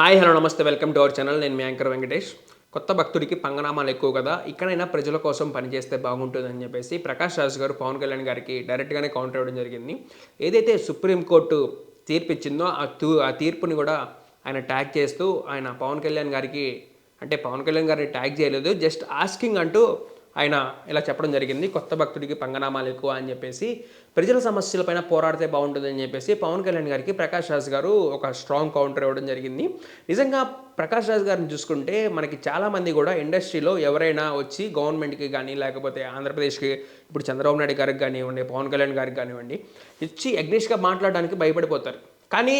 Hi hello నమస్తే welcome to our channel. నేను మీ యాంకర్ వెంకటేష్. కొత్త భక్తుడికి పంగనామాలు ఎక్కువ కదా ఇక్కడైనా ప్రజల కోసం పనిచేస్తే బాగుంటుందని చెప్పేసి ప్రకాష్ రాజు గారు పవన్ కళ్యాణ్ గారికి డైరెక్ట్గానే కౌంటర్ ఇవ్వడం జరిగింది. ఏదైతే సుప్రీంకోర్టు తీర్పు ఇచ్చిందో ఆ తూ ఆ తీర్పుని కూడా ఆయన ట్యాగ్ చేస్తూ ఆయన పవన్ కళ్యాణ్ గారికి అంటే పవన్ కళ్యాణ్ గారిని ట్యాగ్ చేయలేదు. జస్ట్ ఆస్కింగ్ అంటూ ఆయన ఇలా చెప్పడం జరిగింది కొత్త భక్తుడికి పంగనామాలు ఎక్కువ అని చెప్పేసి ప్రజల సమస్యలపైన పోరాడితే బాగుంటుందని చెప్పేసి పవన్ కళ్యాణ్ గారికి ప్రకాష్ రాజ్ గారు ఒక స్ట్రాంగ్ కౌంటర్ ఇవ్వడం జరిగింది. నిజంగా ప్రకాష్ రాజ్ గారిని చూసుకుంటే మనకి చాలామంది కూడా ఇండస్ట్రీలో ఎవరైనా వచ్చి గవర్నమెంట్కి కానీ లేకపోతే ఆంధ్రప్రదేశ్కి ఇప్పుడు చంద్రబాబు నాయుడు గారికి కానివ్వండి పవన్ కళ్యాణ్ గారికి కానివ్వండి ఇచ్చి అగ్నిష్గా మాట్లాడడానికి భయపడిపోతారు. కానీ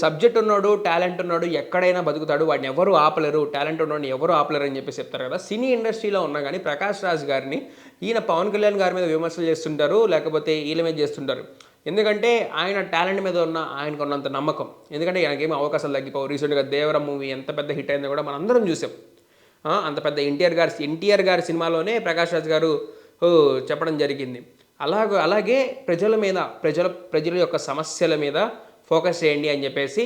సబ్జెక్ట్ ఉన్నాడు టాలెంట్ ఉన్నాడు ఎక్కడైనా బతుకుతాడు వాడిని ఎవరు ఆపలేరు టాలెంట్ ఉన్నాడు ఎవరు ఆపలేరు అని చెప్పేసి చెప్తారు కదా. సినీ ఇండస్ట్రీలో ఉన్నా కానీ ప్రకాష్ రాజ్ గారిని ఈయన పవన్ కళ్యాణ్ గారి మీద విమర్శలు చేస్తుంటారు లేకపోతే వీళ్ళ మీద చేస్తుంటారు. ఎందుకంటే ఆయన టాలెంట్ మీద ఉన్న ఆయనకు ఉన్నంత నమ్మకం. ఎందుకంటే ఆయనకేమి అవకాశాలు తగ్గిపోవు. రీసెంట్గా దేవరం మూవీ ఎంత పెద్ద హిట్ అయిందో కూడా మనందరం చూసాం. అంత పెద్ద ఎన్టీఆర్ గారి ఎన్టీఆర్ గారి సినిమాలోనే ప్రకాష్ రాజ్ గారు చెప్పడం జరిగింది. అలాగ అలాగే ప్రజల మీద ప్రజల ప్రజల యొక్క సమస్యల మీద ఫోకస్ చేయండి అని చెప్పేసి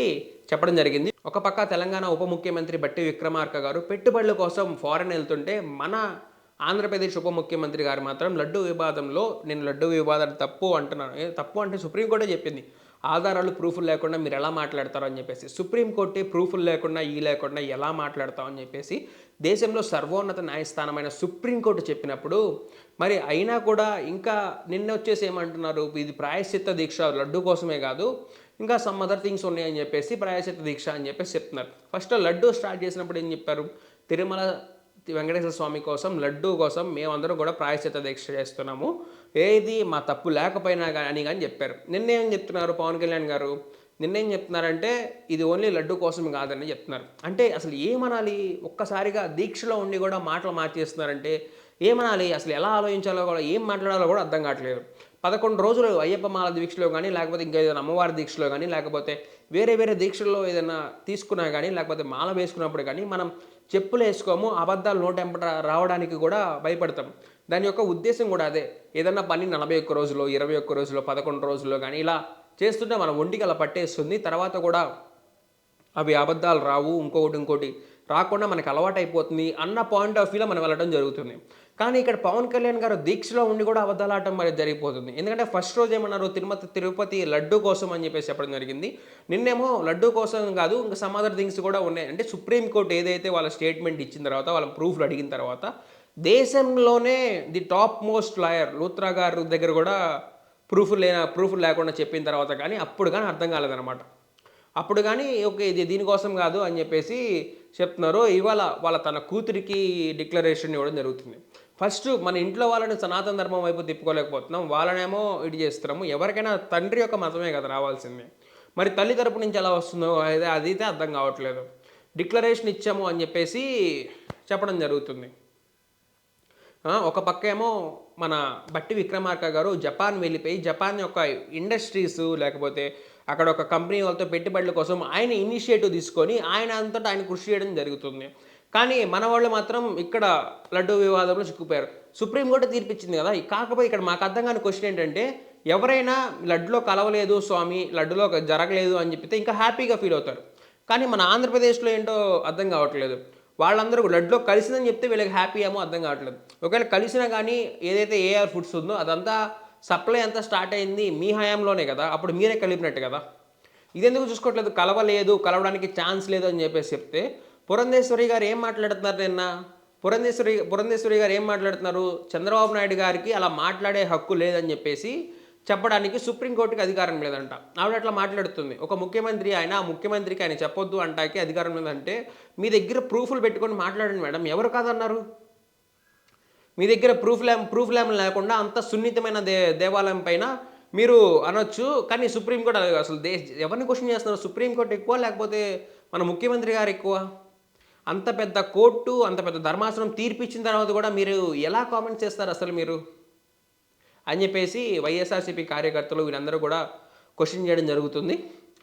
చెప్పడం జరిగింది. ఒక పక్క తెలంగాణ ఉప ముఖ్యమంత్రి బట్టి విక్రమార్క గారు పెట్టుబడుల కోసం ఫారెన్ వెళ్తుంటే మన ఆంధ్రప్రదేశ్ ఉప ముఖ్యమంత్రి గారు మాత్రం లడ్డు వివాదంలో నేను లడ్డు వివాదం తప్పు అంటున్నాను. తప్పు అంటే సుప్రీంకోర్టే చెప్పింది. ఆధారాలు ప్రూఫ్లు లేకుండా మీరు ఎలా మాట్లాడతారు అని చెప్పేసి సుప్రీంకోర్టే ప్రూఫ్లు లేకుండా ఈ లేకుండా ఎలా మాట్లాడతాం అని చెప్పేసి దేశంలో సర్వోన్నత న్యాయస్థానమైన సుప్రీంకోర్టు చెప్పినప్పుడు మరి అయినా కూడా ఇంకా నిన్న వచ్చేసి ఏమంటున్నారు ఇది ప్రాయశ్చిత్త దీక్ష లడ్డు కోసమే కాదు ఇంకా సమ్ అదర్ థింగ్స్ ఉన్నాయని చెప్పేసి ప్రాయశ్చిత్త దీక్ష అని చెప్పేసి చెప్తున్నారు. ఫస్ట్ లడ్డు స్టార్ట్ చేసినప్పుడు ఏం చెప్పారు? తిరుమల వెంకటేశ్వర స్వామి కోసం లడ్డు కోసం మేమందరం కూడా ప్రాయశ్చిత్త దీక్ష చేస్తున్నాము. ఏది? మా తప్పు లేకపోయినా కానీ కానీ చెప్పారు. నిన్నేం చెప్తున్నారు పవన్ కళ్యాణ్ గారు? నిన్నేం చెప్తున్నారంటే ఇది ఓన్లీ లడ్డు కోసం కాదని చెప్తున్నారు. అంటే అసలు ఏమనాలి? ఒక్కసారిగా దీక్షలో ఉండి కూడా మాటలు మార్చేస్తున్నారంటే ఏమనాలి? అసలు ఎలా ఆలోచించాలో కూడా ఏం మాట్లాడాలో కూడా అర్థం కావట్లేదు. పదకొండు రోజులు అయ్యప్ప మాల దీక్షలో కానీ లేకపోతే ఇంకా ఏదైనా అమ్మవారి దీక్షలో కానీ లేకపోతే వేరే వేరే దీక్షల్లో ఏదైనా తీసుకున్నా కానీ లేకపోతే మాల వేసుకున్నప్పుడు కానీ మనం చెప్పులు వేసుకోము అబద్ధాలు నోటెంపట రావడానికి కూడా భయపడతాం. దాని యొక్క ఉద్దేశం కూడా అదే. ఏదన్నా పని నలభై ఒక్క రోజులో ఇరవై ఒక్క రోజులో పదకొండు రోజుల్లో కానీ ఇలా చేస్తుంటే మన ఒంటికి అలా పట్టేస్తుంది. తర్వాత కూడా అవి అబద్ధాలు రావు ఇంకొకటి ఇంకోటి రాకుండా మనకు అలవాటు అయిపోతుంది అన్న పాయింట్ ఆఫ్ వ్యూలో మనం వెళ్ళడం జరుగుతుంది. కానీ ఇక్కడ పవన్ కళ్యాణ్ గారు దీక్షలో ఉండి కూడా అబద్ధాలు ఆడటం మరి జరిగిపోతుంది. ఎందుకంటే ఫస్ట్ రోజు ఏమన్నారు? తిరుమతి తిరుపతి లడ్డు కోసం అని చెప్పేసి చెప్పడం జరిగింది. నిన్నేమో లడ్డు కోసం కాదు ఇంకా సమ్ అదర్ థింగ్స్ కూడా ఉన్నాయి. అంటే సుప్రీంకోర్టు ఏదైతే వాళ్ళ స్టేట్మెంట్ ఇచ్చిన తర్వాత వాళ్ళ ప్రూఫ్లు అడిగిన తర్వాత దేశంలోనే the top most lawyer. Luthra గారు దగ్గర కూడా ప్రూఫ్ లేన ప్రూఫ్ లేకుండా చెప్పిన తర్వాత కానీ అప్పుడు కానీ అర్థం కాలేదన్నమాట. అప్పుడు కానీ ఓకే ఇది దీనికోసం కాదు అని చెప్పేసి చెప్తున్నారు. ఇవాళ వాళ్ళ తన కూతురికి డిక్లరేషన్ ఇవ్వడం జరుగుతుంది. ఫస్ట్ మన ఇంట్లో వాళ్ళని సనాతన ధర్మం వైపు తిప్పుకోలేకపోతున్నాం. వాళ్ళనేమో ఇది చేస్తున్నాము. ఎవరికైనా తండ్రి యొక్క మతమే కదా రావాల్సింది. మరి తల్లి తరపు నుంచి ఎలా వస్తుందో అదే అదైతే అర్థం కావట్లేదు. డిక్లరేషన్ ఇచ్చాము అని చెప్పేసి చెప్పడం జరుగుతుంది. ఒక పక్క ఏమో మన బట్టి విక్రమార్క గారు జపాన్ వెళ్ళిపోయి జపాన్ యొక్క ఇండస్ట్రీస్ లేకపోతే అక్కడ ఒక కంపెనీ వాళ్ళతో పెట్టుబడుల కోసం ఆయన ఇనిషియేటివ్ తీసుకొని ఆయన అంతటా ఆయన కృషి చేయడం జరుగుతుంది. కానీ మన వాళ్ళు మాత్రం ఇక్కడ లడ్డు వివాదంలో చిక్కుపోయారు సుప్రీంకోర్టు తీర్పిచ్చింది కదా కాకపోతే ఇక్కడ మాకు అర్థం కాని క్వశ్చన్ ఏంటంటే ఎవరైనా లడ్డులో కలవలేదు స్వామి లడ్డులో జరగలేదు అని చెప్పితే ఇంకా హ్యాపీగా ఫీల్ అవుతారు. కానీ మన ఆంధ్రప్రదేశ్లో ఏంటో అర్థం కావట్లేదు. వాళ్ళందరూ లడ్లో కలిసిందని చెప్తే వీళ్ళకి హ్యాపీ ఏమో అర్థం కావట్లేదు. ఒకవేళ కలిసినా కానీ ఏదైతే ఏఆర్ ఫుడ్స్ ఉందో అదంతా సప్లై అంతా స్టార్ట్ అయింది మీ హయాంలోనే కదా అప్పుడు మీరే కలిపినట్టు కదా. ఇదెందుకు చూసుకోవట్లేదు? కలవలేదు కలవడానికి ఛాన్స్ లేదు అని చెప్పేసి చెప్తే పురంధేశ్వరి గారు ఏం మాట్లాడుతున్నారు నిన్న? పురంధేశ్వరి పురంధేశ్వరి గారు ఏం మాట్లాడుతున్నారు? చంద్రబాబు నాయుడు గారికి అలా మాట్లాడే హక్కు లేదని చెప్పేసి చెప్పడానికి సుప్రీంకోర్టుకి అధికారం లేదంట. ఆవిడ అట్లా మాట్లాడుతుంది. ఒక ముఖ్యమంత్రి ఆయన ఆ ముఖ్యమంత్రికి ఆయన చెప్పొద్దు అంటాకి అధికారం లేదంటే మీ దగ్గర ప్రూఫ్లు పెట్టుకొని మాట్లాడండి మేడం. ఎవరు కాదన్నారు? మీ దగ్గర ప్రూఫ్ ల్యామ్ ప్రూఫ్ ల్యామ్ లేకుండా అంత సున్నితమైన దే దేవాలయం పైన మీరు అనొచ్చు కానీ సుప్రీంకోర్టు అది అసలు దే ఎవరిని క్వశ్చన్ చేస్తున్నారు? సుప్రీంకోర్టు ఎక్కువ లేకపోతే మన ముఖ్యమంత్రి గారు ఎక్కువ? అంత పెద్ద కోర్టు అంత పెద్ద ధర్మాసనం తీర్పిచ్చిన తర్వాత కూడా మీరు ఎలా కామెంట్ చేస్తారు అసలు మీరు? అని చెప్పేసి వైఎస్ఆర్సీపీ కార్యకర్తలు వీరందరూ కూడా క్వశ్చన్ చేయడం జరుగుతుంది.